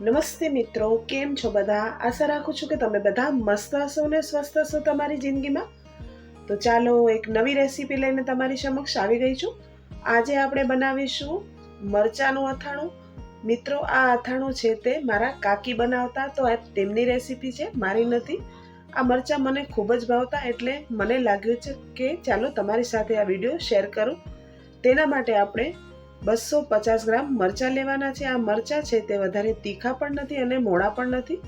નમસ્તે મિત્રો, કેમ છો બધા? આશા રાખું છું કે તમે બધા મસ્ત હશો ને સ્વસ્થ હશો તમારી જિંદગીમાં. તો ચાલો એક નવી રેસીપી લઈને તમારી સમક્ષ આવી ગઈ છું. આજે આપણે બનાવીશું મરચાંનું અથાણું. મિત્રો, આ અથાણું છે તે મારા કાકી બનાવતા, તો આ તેમની રેસીપી છે, મારી નથી. આ મરચાં મને ખૂબ જ ભાવતા, એટલે મને લાગ્યું છે કે ચાલો તમારી સાથે આ વીડિયો શેર કરું. તેના માટે આપણે બસો પચાસ ગ્રામ મરચાં લેવાના છે. આ મરચાં છે તે વધારે તીખા પણ નથી અને મોડા પણ નથી.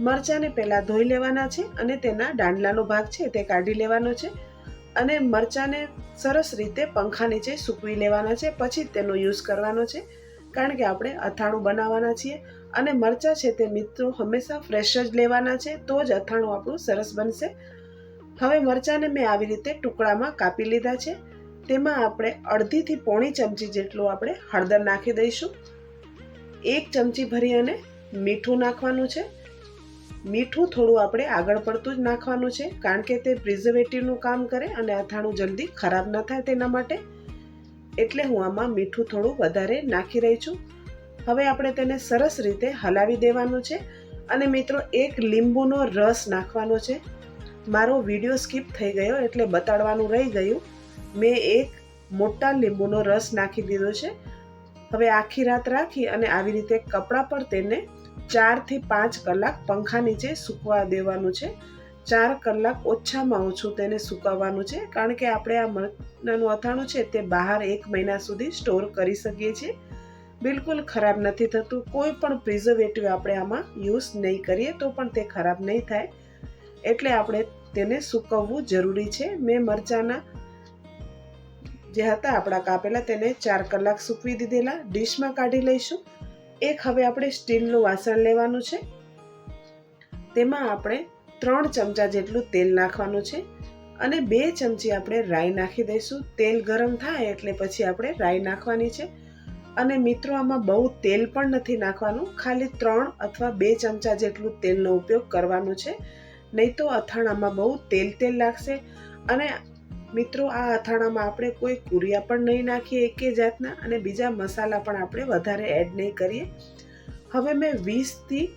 મરચાંને પહેલાં ધોઈ લેવાના છે અને તેના દાંડલાનો ભાગ છે તે કાઢી લેવાનો છે અને મરચાંને સરસ રીતે પંખા નીચે સૂકવી લેવાના છે. પછી તેનો યુઝ કરવાનો છે કારણ કે આપણે અથાણું બનાવવાના છીએ અને મરચાં છે તે મિત્રો હંમેશા ફ્રેશ જ લેવાના છે તો જ અથાણું આપણું સરસ બનશે. હવે મરચાંને મેં આવી રીતે ટુકડામાં કાપી લીધા છે. તેમાં આપણે અડધીથી પોણી ચમચી જેટલું આપણે હળદર નાખી દઈશું. એક ચમચી ભરી અને મીઠું નાખવાનું છે. મીઠું થોડું આપણે આગળ પડતું જ નાખવાનું છે, કારણ કે તે પ્રિઝર્વેટિવનું કામ કરે અને અથાણું જલ્દી ખરાબ ન થાય તેના માટે. એટલે હું આમાં મીઠું થોડું વધારે નાખી રહી છું. હવે આપણે તેને સરસ રીતે હલાવી દેવાનું છે અને મિત્રો એક લીંબુનો રસ નાખવાનો છે. મારો વીડિયો સ્કીપ થઈ ગયો એટલે બતાડવાનું રહી ગયું. મેં એક મોટા લીંબુનો રસ નાખી દીધો છે. હવે આખી રાત રાખી અને આવી રીતે કપડાં પર તેને ચારથી પાંચ કલાક પંખા નીચે સૂકવા દેવાનું છે. ચાર કલાક ઓછામાં ઓછું તેને સુકવવાનું છે. કારણ કે આપણે આ મરચાનું અથાણું છે તે બહાર એક મહિના સુધી સ્ટોર કરી શકીએ છીએ. બિલકુલ ખરાબ નથી થતું. કોઈ પણ પ્રિઝર્વેટિવ આપણે આમાં યુઝ નહીં કરીએ તો પણ તે ખરાબ નહીં થાય. એટલે આપણે તેને સૂકવવું જરૂરી છે. મેં મરચાંના જે હતા, આપણા કાપેલા તેને ચાર કલાક સૂકવી દીધેલા. ડીશમાં કાઢી લઈશું. એક હવે આપણે સ્ટીલનું વાસણ લેવાનું છે. તેમાં આપણે ત્રણ ચમચા જેટલું તેલ નાખવાનું છે અને બે ચમચી આપણે રાઈ નાખી દઈશું. તેલ ગરમ થાય એટલે પછી આપણે રાઈ નાખવાની છે. અને મિત્રો, આમાં બહુ તેલ પણ નથી નાખવાનું. ખાલી ત્રણ અથવા બે ચમચા જેટલું તેલનો ઉપયોગ કરવાનો છે. નહીં તો અથાણામાં બહુ તેલ તેલ લાગશે અને મિત્રો, આ અથાણામાં આપણે કોઈ કુરિયા પણ નહીં નાખીએ એકે જાતના અને બીજા મસાલા પણ આપણે વધારે એડ નહીં કરીએ. હવે મેં વીસથી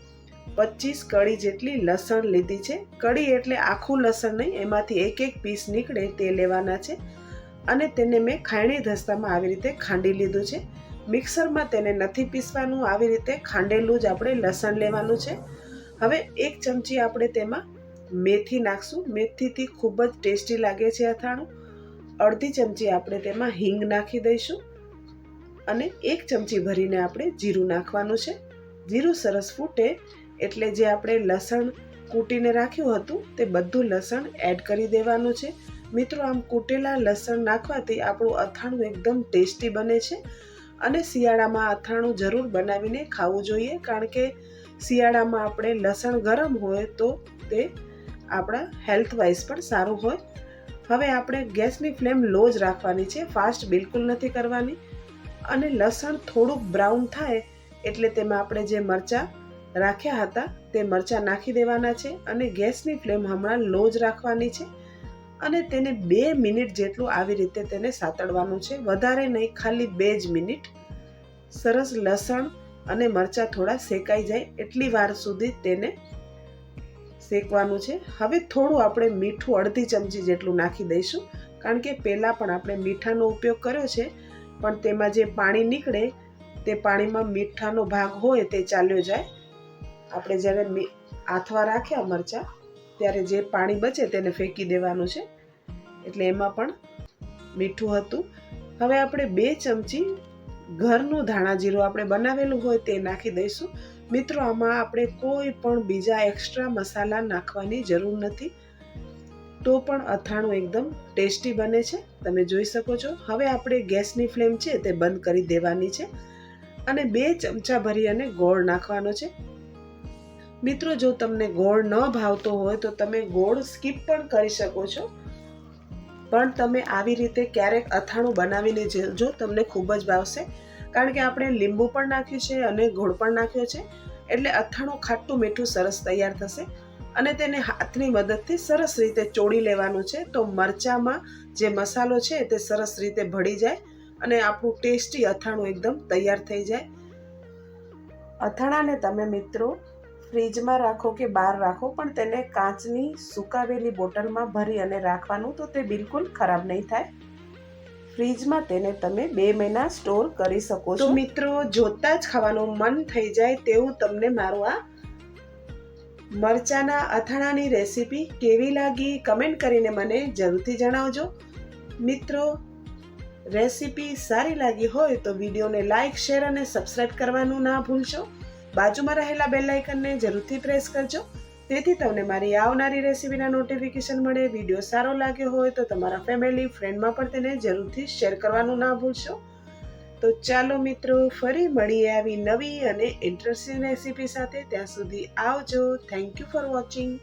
પચીસ કળી જેટલી લસણ લીધી છે. કળી એટલે આખું લસણ નહીં, એમાંથી એક એક પીસ નીકળે તે લેવાના છે. અને તેને મેં ખાયણી ધસ્તામાં આવી રીતે ખાંડી લીધું છે. મિક્સરમાં તેને નથી પીસવાનું, આવી રીતે ખાંડેલું જ આપણે લસણ લેવાનું છે. હવે એક ચમચી આપણે તેમાં મેથી નાખશું. મેથીથી ખૂબ જ ટેસ્ટી લાગે છે અથાણું અડધી ચમચી આપણે તેમાં હિંગ નાખી દઈશું અને એક ચમચી ભરીને આપણે જીરું નાખવાનું છે. જીરું સરસ ફૂટે એટલે જે આપણે લસણ કૂટીને રાખ્યું હતું તે બધું લસણ એડ કરી દેવાનું છે. મિત્રો, આમ કૂટેલા લસણ નાખવાથી આપણું અથાણું એકદમ ટેસ્ટી બને છે અને શિયાળામાં અથાણું જરૂર બનાવીને ખાવું જોઈએ. કારણ કે શિયાળામાં આપણે લસણ ગરમ હોય તો તે આપણા હેલ્થ વાઇઝ પણ સારું હોય. હવે આપણે ગેસની ફ્લેમ લો જ રાખવાની છે ફાસ્ટ બિલકુલ નથી કરવાની. અને લસણ થોડુંક બ્રાઉન થાય એટલે તેમાં આપણે જે મરચાં રાખ્યા હતા તે મરચાં નાખી દેવાના છે અને ગેસની ફ્લેમ હમણાં લો જ રાખવાની છે. અને તેને બે મિનિટ જેટલું આવી રીતે તેને સાતડવાનું છે. વધારે નહીં, ખાલી બે જ મિનિટ. સરસ લસણ અને મરચાં થોડા શેકાઈ જાય એટલી વાર સુધી તેને શેકવાનું છે. હવે થોડું આપણે મીઠું અડધી ચમચી જેટલું નાખી દઈશું. કારણ કે પહેલાં પણ આપણે મીઠાનો ઉપયોગ કર્યો છે. પણ તેમાં જે પાણી નીકળે, તે પાણીમાં મીઠાનો ભાગ હોય તે ચાલ્યો જાય. આપણે જ્યારે આથવા રાખ્યા મરચાં, ત્યારે જે પાણી બચે તેને ફેંકી દેવાનું છે. એટલે એમાં પણ મીઠું હતું. હવે આપણે બે ચમચી ઘરનું ધાણા જીરું આપણે બનાવેલું હોય તે નાખી દઈશું. મિત્રો, આમાં આપણે કોઈ પણ બીજા એક્સ્ટ્રા મસાલા નાખવાની જરૂર નથી. તો પણ અથાણું એકદમ ટેસ્ટી બને છે. તમે જોઈ શકો છો. હવે આપણે ગેસની ફ્લેમ છે તે બંધ કરી દેવાની છે અને બે ચમચા ભરી અને ગોળ નાખવાનો છે. મિત્રો, જો તમને ગોળ ન ભાવતો હોય તો તમે ગોળ સ્કીપ પણ કરી શકો છો. પણ તમે આવી રીતે ક્યારેક અથાણું બનાવીને જો તમને ખૂબ જ ભાવશે કારણ કે આપણે લીંબુ પણ નાખ્યું છે અને ગોળ પણ નાખ્યો છે. એટલે અથાણું ખાટું મીઠું સરસ તૈયાર થશે અને તેને હાથની મદદથી સરસ રીતે ચોળી લેવાનું છે. તો મરચામાં જે મસાલો છે તે સરસ રીતે ભળી જાય અને આપણું ટેસ્ટી અથાણું એકદમ તૈયાર થઈ જાય. અથાણાને તમે મિત્રો ફ્રીજમાં રાખો કે બહાર રાખો, પણ તેને કાચની સુકાવેલી બોટલમાં ભરી અને રાખવાનું તો તે બિલકુલ ખરાબ નહીં થાય. ફ્રીજમાં તેને તમે બે મહિના સ્ટોર કરી શકો છો. મિત્રો, જોતા જ ખાવાનું મન થઈ જાય તેવું તમને મારું આ મરચાના અથાણાની રેસીપી કેવી લાગી કમેન્ટ કરીને મને જરૂરથી જણાવજો. મિત્રો, રેસીપી સારી લાગી હોય તો વિડીયોને લાઇક શેર અને સબસ્ક્રાઇબ કરવાનું ના ભૂલશો. બાજુમાં રહેલા બેલ આઇકનને જરૂરથી પ્રેસ કરજો. તેથી તમને મારી આવનારી રેસીપીના નોટિફિકેશન મળે વીડિયો સારો લાગ્યો હોય તો તમારા ફેમિલી ફ્રેન્ડમાં પણ તેને જરૂરથી શેર કરવાનું ના ભૂલશો. તો ચાલો મિત્રો, ફરી મળીએ આવી નવી અને ઇન્ટરેસ્ટિંગ રેસીપી સાથે. ત્યાં સુધી આવજો. Thank you for watching